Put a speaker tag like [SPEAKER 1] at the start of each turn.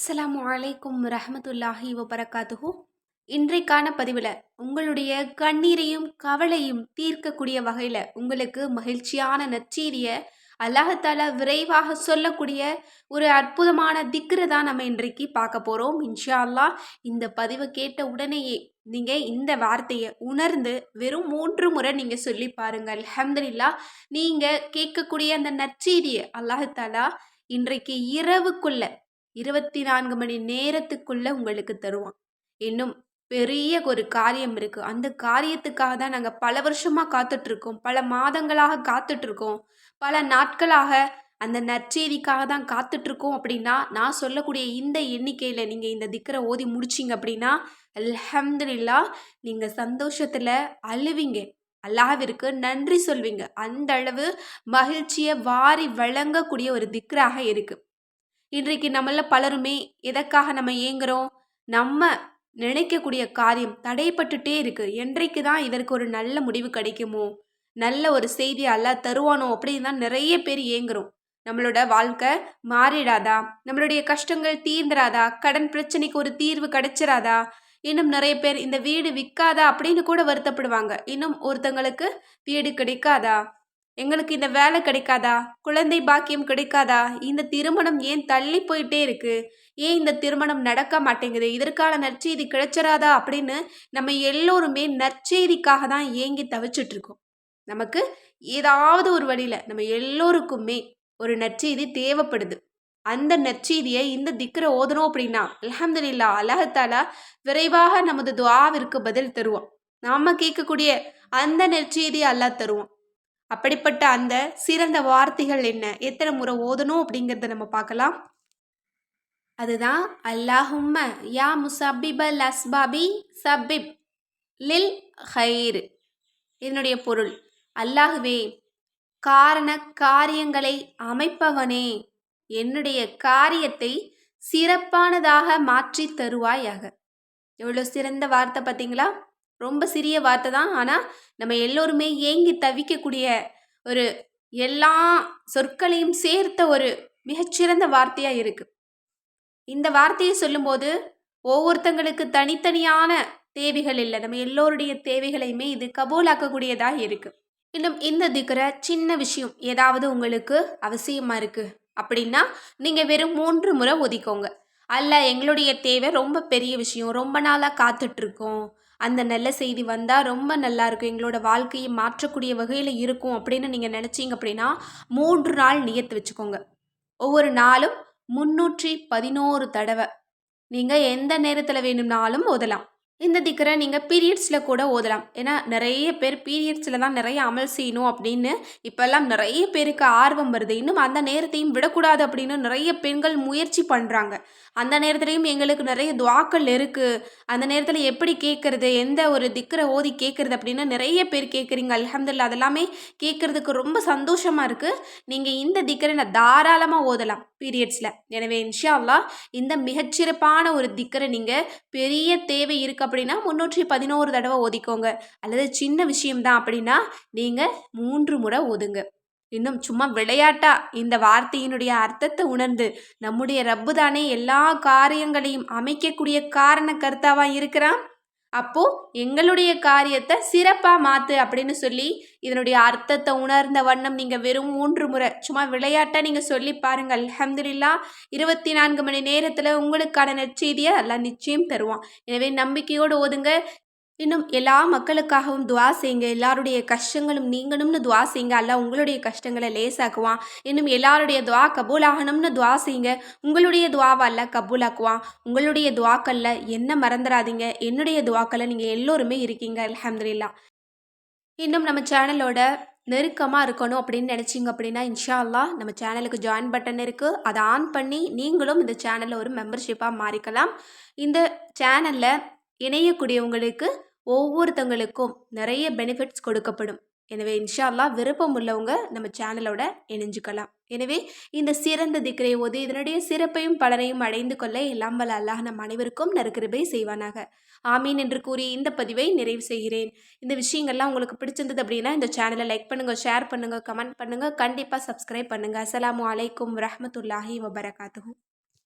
[SPEAKER 1] அஸ்லாம் வலைக்கும் ரஹமத்துல்லாஹி வபரகாத்துஹு. இன்றைக்கான பதிவில் உங்களுடைய கண்ணீரையும் கவலையும் தீர்க்கக்கூடிய வகையில் உங்களுக்கு மகிழ்ச்சியான நச்சீரியை அல்லாஹால விரைவாக சொல்லக்கூடிய ஒரு அற்புதமான திக்ரை தான் நம்ம இன்றைக்கு பார்க்க போகிறோம் இன்ஷா அல்லா இந்த பதிவை கேட்ட உடனேயே நீங்கள் இந்த வார்த்தையை உணர்ந்து வெறும் மூன்று முறை நீங்கள் சொல்லி பாருங்கள் அஹமதுல்லா நீங்கள் கேட்கக்கூடிய அந்த நற்செய்தியை அல்லாஹாலா இன்றைக்கு இரவுக்குள்ள இருபத்தி நான்கு மணி நேரத்துக்குள்ள உங்களுக்கு தருவான். இன்னும் பெரிய ஒரு காரியம் இருக்குது அந்த காரியத்துக்காக தான் நாங்கள் பல வருஷமாக காத்துட்ருக்கோம். பல மாதங்களாக காத்துட்ருக்கோம். பல நாட்களாக அந்த நற்செய்திக்காக தான் காத்துட்ருக்கோம் அப்படின்னா நான் சொல்லக்கூடிய இந்த எண்ணிக்கையில் நீங்கள் இந்த திக்கரை ஓதி முடிச்சிங்க அப்படின்னா அல்ஹம்துல்லா நீங்கள் சந்தோஷத்தில் அழுவீங்க. அல்லாவிற்கு நன்றி சொல்வீங்க. அந்த அளவு மகிழ்ச்சியை வாரி வழங்கக்கூடிய ஒரு திக்ராக இருக்குது இன்றைக்கு நம்மள பலருமே எதற்காக நம்ம ஏங்குறோம்? நம்ம நினைக்கக்கூடிய காரியம் தடைப்பட்டுட்டே இருக்கு. என்றைக்கு தான் இதற்கு ஒரு நல்ல முடிவு கிடைக்குமோ? நல்ல ஒரு செய்தி அல்ல தருவானோ? அப்படின்னு தான் நிறைய பேர் ஏங்குறோம். நம்மளோட வாழ்க்கை மாறிடாதா? நம்மளுடைய கஷ்டங்கள் தீர்ந்துராதா? கடன் பிரச்சனைக்கு ஒரு தீர்வு கிடைச்சிராதா? இன்னும் நிறைய பேர் இந்த வீடு விற்காதா? அப்படின்னு கூட வருத்தப்படுவாங்க. இன்னும் ஒருத்தங்களுக்கு வீடு கிடைக்காதா? எங்களுக்கு இந்த வேலை கிடைக்காதா? குழந்தை பாக்கியம் கிடைக்காதா? இந்த திருமணம் ஏன் தள்ளி போயிட்டே இருக்கு? ஏன் இந்த திருமணம் நடக்க மாட்டேங்குது? இதற்கான நற்செய்தி கிடைச்சிடாதா அப்படின்னு நம்ம எல்லோருமே நற்செய்திக்காக தான் ஏங்கி தவிச்சிட்டு இருக்கோம் நமக்கு ஏதாவது ஒரு வழியில் நம்ம எல்லோருக்குமே ஒரு நற்செய்தி தேவைப்படுது. அந்த நற்செய்தியை இந்த திக்கரை ஓதணும் அப்படின்னா அலமதுல்லா அலஹத்தாலா விரைவாக நமது துவாவிற்கு பதில் தருவோம் நாம கேட்கக்கூடிய அந்த நற்செய்தியை அல்லா தருவோம் அப்படிப்பட்ட அந்த சிறந்த வார்த்தைகள் என்ன? எத்தனை முறை ஓதணும் அப்படிங்கிறத நம்ம பார்க்கலாம். அதுதான் அல்லாஹும்ம யா முசபிபல் அஸ்பாபி சபிப் லில் ஹைர். இதனுடைய பொருள் அல்லாஹுவே காரண காரியங்களை அமைப்பவனே என்னுடைய காரியத்தை சிறப்பானதாக மாற்றி தருவாயாக. எவ்வளோ சிறந்த வார்த்தை பார்த்தீங்களா? ரொம்ப சிறிய வார்த்தை தான். ஆனால் நம்ம எல்லோருமே ஏங்கி தவிக்கக்கூடிய ஒரு எல்லா சொற்களையும் சேர்த்த ஒரு மிகச்சிறந்த வார்த்தையாக இருக்குது இந்த வார்த்தையை சொல்லும்போது ஒவ்வொருத்தங்களுக்கு தனித்தனியான தேவைகள் இல்லை. நம்ம எல்லோருடைய தேவைகளையுமே இது கபோலாக்கக்கூடியதாக இருக்குது இன்னும் இந்த திக்கிற சின்ன விஷயம் ஏதாவது உங்களுக்கு அவசியமாக இருக்குது அப்படின்னா நீங்கள் வெறும் மூன்று முறை ஒதுக்கோங்க அல்ல எங்களுடைய தேவை ரொம்ப பெரிய விஷயம். ரொம்ப நாளாக காத்துட்ருக்கோம் அந்த நல்ல செய்தி வந்தால் ரொம்ப நல்லா இருக்கும். எங்களோட வாழ்க்கையை மாற்றக்கூடிய வகையில் இருக்கும் அப்படின்னு நீங்கள் நினச்சிங்க அப்படின்னா மூன்று நாள் நியத்து வச்சுக்கோங்க. ஒவ்வொரு நாளும் முன்னூற்றி பதினோரு தடவை. நீங்கள் எந்த நேரத்தில் வேணும்னாலும் ஓதலாம். இந்த திக்கரை நீங்கள் பீரியட்ஸில் கூட ஓதலாம். ஏன்னா நிறைய பேர் பீரியட்ஸில் தான் நிறைய அமல் செய்யணும் அப்படின்னு இப்போல்லாம் நிறைய பேருக்கு ஆர்வம் வருது. இன்னும் அந்த நேரத்தையும் விடக்கூடாது அப்படின்னு நிறைய பெண்கள் முயற்சி பண்ணுறாங்க அந்த நேரத்துலையும் எங்களுக்கு நிறைய துவாக்கள் இருக்குது அந்த நேரத்தில் எப்படி கேட்குறது? எந்த ஒரு திக்கரை ஓதி கேட்குறது அப்படின்னு நிறைய பேர் கேட்குறீங்க. அலமதுல்லா அதெல்லாமே கேட்குறதுக்கு ரொம்ப சந்தோஷமாக இருக்குது நீங்கள் இந்த திக்கரை நான் தாராளமாக ஓதலாம். பீரியட்ஸில் எனவே இன்ஷா இந்த மிகச்சிறப்பான ஒரு திக்கரை நீங்கள் பெரிய தேவை இருக்குது அப்படின்னா முந்நூற்றி பதினோரு தடவை ஒதுக்கோங்க அல்லது சின்ன விஷயம்தான் அப்படின்னா நீங்கள் மூன்று முறை ஒதுங்க இன்னும் சும்மா விளையாட்டா இந்த வார்த்தையினுடைய அர்த்தத்தை உணர்ந்து நம்முடைய ரப்பு தானே எல்லா காரியங்களையும் அமைக்கக்கூடிய காரண கருத்தாவாக இருக்கிறான்? அப்போ எங்களுடைய காரியத்தை சிறப்பா மாத்து அப்படின்னு சொல்லி இதனுடைய அர்த்தத்தை உணர்ந்த வண்ணம் நீங்க வெறும் மூன்று முறை சும்மா விளையாட்டா நீங்க சொல்லி பாருங்க. அலமதுல்லா இருபத்தி நான்கு மணி நேரத்துல உங்களுக்கான நற்செய்தியை எல்லாம் நிச்சயம் தருவான். எனவே நம்பிக்கையோடு ஓதுங்க. இன்னும் எல்லா மக்களுக்காகவும் துவா செய்யுங்க. எல்லாருடைய கஷ்டங்களும் நீங்கணும்னு துவா செய்யுங்க. அல்ல உங்களுடைய கஷ்டங்களை லேசாக்குவான். இன்னும் எல்லாருடைய துவா கபூலாகணும்னு துவா செய்யுங்க. உங்களுடைய துவாவை அல்ல கபூலாக்குவான். உங்களுடைய துவாக்களில் என்ன மறந்துடாதீங்க என்னுடைய துவாக்களில் நீங்கள் எல்லோருமே இருக்கீங்க. அலமதுல்லா இன்னும் நம்ம சேனலோட நெருக்கமாக இருக்கணும் அப்படின்னு நினச்சிங்க அப்படின்னா இன்ஷா அல்லா நம்ம சேனலுக்கு ஜாயின் பட்டன் இருக்குது அதை ஆன் பண்ணி நீங்களும் இந்த சேனலில் ஒரு மெம்பர்ஷிப்பாக மாறிக்கலாம். இந்த சேனலில் இணையக்கூடியவங்களுக்கு ஒவ்வொருத்தவங்களுக்கும் நிறைய பெனிஃபிட்ஸ் கொடுக்கப்படும். எனவே இன்ஷால்லா விருப்பம் உள்ளவங்க நம்ம சேனலோட இணைஞ்சுக்கலாம். எனவே இந்த சிறந்த திக்கரை ஓது இதனுடைய சிறப்பையும் பலனையும் அடைந்து கொள்ள எல்லாம் வல்ல அல்லாஹ் நம் அனைவருக்கும் நறுக்கிருபை செய்வானாக. ஆமீன் என்று கூறி இந்த பதிவை நிறைவு செய்கிறேன். இந்த விஷயங்கள்லாம் உங்களுக்கு பிடிச்சிருந்தது அப்படின்னா இந்த சேனலை லைக் பண்ணுங்கள் ஷேர் பண்ணுங்கள் கமெண்ட் பண்ணுங்கள் கண்டிப்பாக சப்ஸ்கிரைப் பண்ணுங்கள் அஸ்லாம் வலைக்கம் வரமத்துல்லாஹி வபரகாத்து